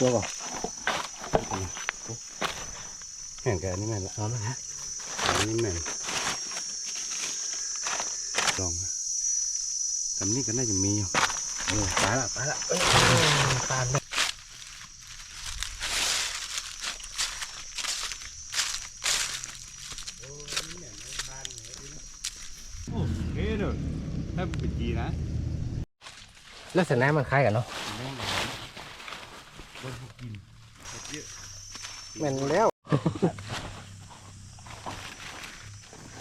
ตัวก่อนแม่นกับอันนี้แม่นละเอามาฮะอันนี้แม่นลองนะทำนี่ก็น่าจะมีอยู่เออไปละไปละเอ้ยปานเลยโอเคเด้อถ้าเป็นจีนะลักษณะมันคล้ายกันเนาะ แม่งเลยบนกินเยอะแม่นแล้ว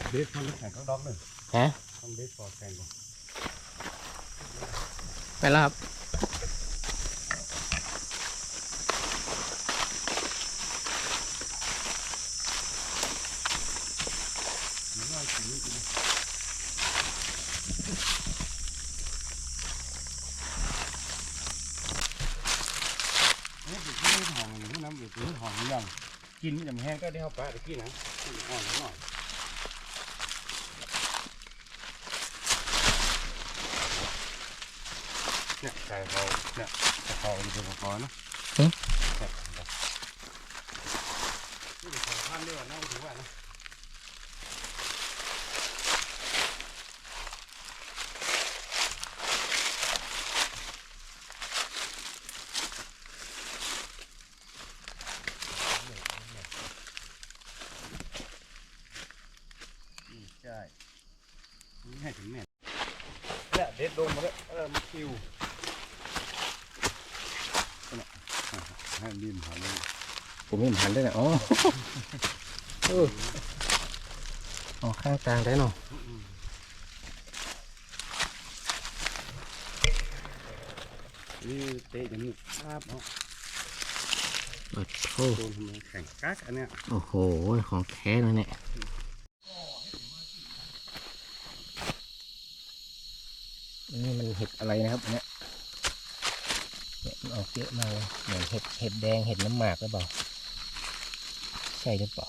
เบสมันแข่งก็ด็อกหนึ่งฮะมันเบสฟอร์แข่งก่อนไปแล้วครับ มีน้อยสีนี้กินเนี่ยเด็กที่ไม่ห อมอย่างนี้นะเด็กที่หอมอย่างกินมันจะไม่แห้งก็ได้เข้าปลาตะกี้นะอ่อนหน่อยเนี่ยใส่เขาเนี่ยใส่เขาอยู่บนคอเนาะเนี่ยนี่เป็นของพันด้วยนะถือว่านะ ช่นี่ให้ถึงแม่นเนี่ยเด็ดลงมาแล้วเออมันคิวเนี่ยให้ริมหาเลยผมมีหมันด้วยนะอ๋อเอออ๋อข้างกลางได้เนาะนี่เตะอย่างนี้ครับเนาะโอ้โหโดนทำไมแข่งกักอันเนี้ยโอ้โห ของแท้เลยเนี่ย นี่มันเห็ดอะไรนะครับอันเนี้ยเนี่ยมันออกเยอะมากเลยเหมือนเห็ดเห็ดแดงเห็ดน้ำหมากหรือเปล่า ใช่หรือเปล่า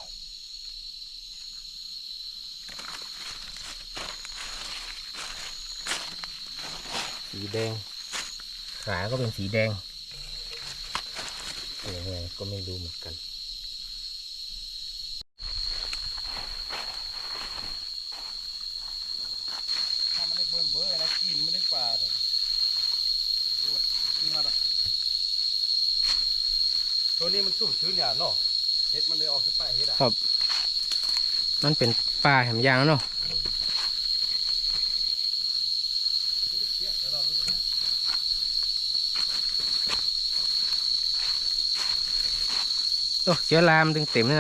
สีแดง ขาก็เป็นสีแดงยังไงก็ไม่รู้เหมือนกัน ถ้ามันได้เบิ่นเบ้อนะกินไม่ได้ปลาเลยโอ้ยนี่มาละ ชุ่มชื้นอย่างเนาะเห็ดมันเลยออกสไปเห็ดอะครับ มันเป็นปลาแหมยางเนาะโอ้เชื้อรามดึงเต็มเลย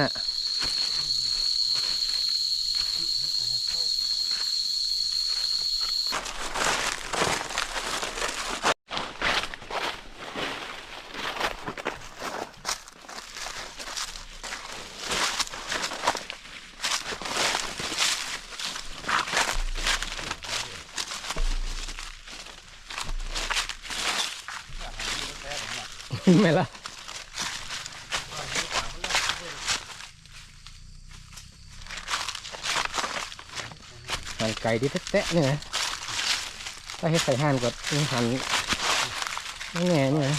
น่ะไม่ละมันไก่ที่แตะเนี่ยถ้าให้ใส่ห่านกดหันไม่แง่เนี่ยนะ